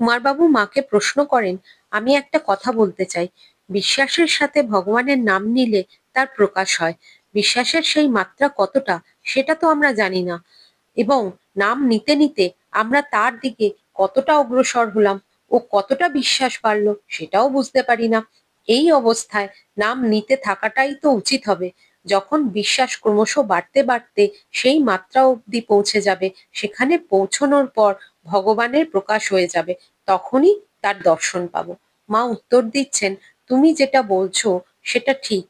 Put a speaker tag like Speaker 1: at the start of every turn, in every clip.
Speaker 1: কুমারবাবু মাকে প্রশ্ন করেন, আমি একটা কথা বলতে চাই। বিশ্বাসের সাথে ভগবানের নাম নিলে তার প্রকাশ হয়। বিশ্বাসের সেই মাত্রা কতটা, সেটা তো আমরা জানি না। এবং নাম নিতে নিতে আমরা তার দিকে কতটা অগ্রসর হলাম ও কতটা বিশ্বাস বাড়লো, সেটাও বুঝতে পারি না। এই অবস্থায় নাম নিতে থাকাটাই তো উচিত হবে। যখন বিশ্বাস ক্রমশ বাড়তে বাড়তে সেই মাত্রা অবধি পৌঁছে যাবে, সেখানে পৌঁছানোর পর ভগবানের প্রকাশ হয়ে যাবে, তখনই তার দর্শন পাবো। মা উত্তর দিচ্ছেন, তুমি যেটা বলছো সেটা ঠিক।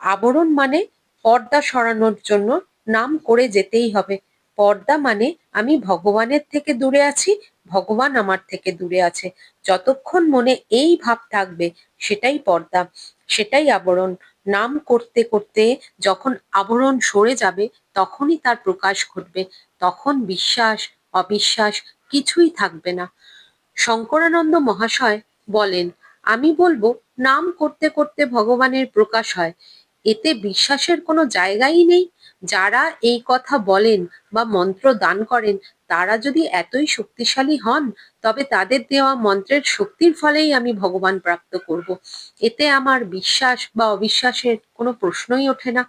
Speaker 1: আবরণ মানে পর্দা সরানোর জন্য নাম করে যেতেই হবে। পর্দা মানে আমি ভগবানের থেকে দূরে আছি, ভগবান আমার থেকে দূরে আছে। যতক্ষণ মনে এই ভাব থাকবে, সেটাই পর্দা, সেটাই আবরণ। নাম করতে করতে যখন আবরণ সরে যাবে, তখনই তার প্রকাশ ঘটবে। তখন বিশ্বাস, অবিশ্বাস কিছুই থাকবে না। শঙ্করানন্দ মহাশয় বলেন, আমি বলব, নাম করতে করতে ভগবানের প্রকাশ হয়। এতে বিশ্বাসের কোনো জায়গাই নেই। যারা এই কথা বলেন বা মন্ত্র দান করেন, তারা যদি এতই শক্তিশালী হন, তবে তাদের দেওয়া মন্ত্রের শক্তির ফলেই আমি ভগবান প্রাপ্ত করব। এতে আমার বিশ্বাস বা অবিশ্বাসের কোনো প্রশ্নই ওঠে না।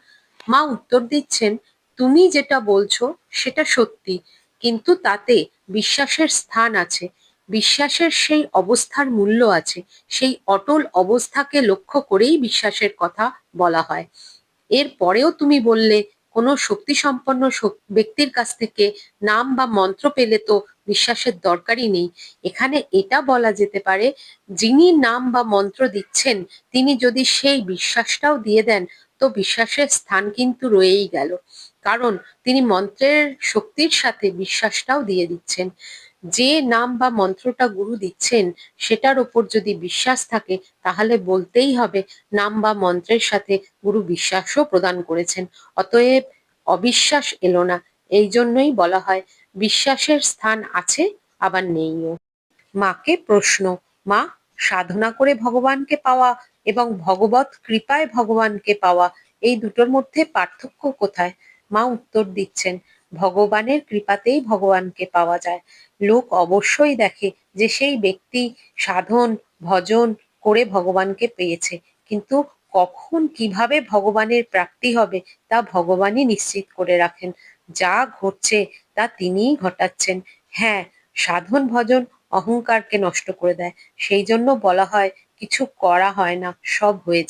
Speaker 1: মা উত্তর দিচ্ছেন, তুমি যেটা বলছো সেটা সত্যি, কিন্তু তাতে বিশ্বাসের স্থান আছে। বিশ্বাসের সেই অবস্থার মূল্য আছে, সেই অটল অবস্থাকে লক্ষ্য করেই বিশ্বাসের কথা বলা হয়। এর পরেও তুমি বললে কোনো শক্তি সম্পন্ন ব্যক্তির কাছ থেকে নাম বা মন্ত্র পেলে তো বিশ্বাসের দরকারই নেই। এখানে এটা বলা যেতে পারে, যিনি নাম বা মন্ত্র দিচ্ছেন, তিনি যদি সেই বিশ্বাসটাও দিয়ে দেন, তো বিশ্বাসের স্থান কিন্তু রয়েই গেল। কারণ তিনি মন্ত্রের শক্তির সাথে বিশ্বাসটাও দিয়ে দিচ্ছেন। যে নাম বা মন্ত্রটা গুরু দিচ্ছেন, সেটার ওপর যদি বিশ্বাস থাকে, তাহলে বলতেই হবে নাম বা মন্ত্রের সাথে গুরু বিশ্বাসও প্রদান করেছেন। অতএব অবিশ্বাস এলো না। এই জন্যই বলা হয়, বিশ্বাসের স্থান আছে, আবার নেইও। মাকে প্রশ্ন, মা, সাধনা করে ভগবানকে পাওয়া এবং ভগবত কৃপায় ভগবানকে পাওয়া, এই দুটোর মধ্যে পার্থক্য কোথায়? মা উত্তর দিচ্ছেন ভগবানের কৃপাতেই ভগবানকে পাওয়া যায়। লোক অবশ্যই দেখে যে সেই ব্যক্তি সাধন, ভজন করে ভগবানকে পেয়েছে। কিন্তু কখন কীভাবে ভগবানের প্রাপ্তি হবে তা ভগবানই নিশ্চিত করে রাখেন। যা ঘটছে তা তিনিই ঘটাচ্ছেন। হ্যাঁ সাধন, ভজন অহংকারকে নষ্ট করে দেয়। সেই জন্য বলা হয়, কিছু করা হয় না, সব হয়ে যায়।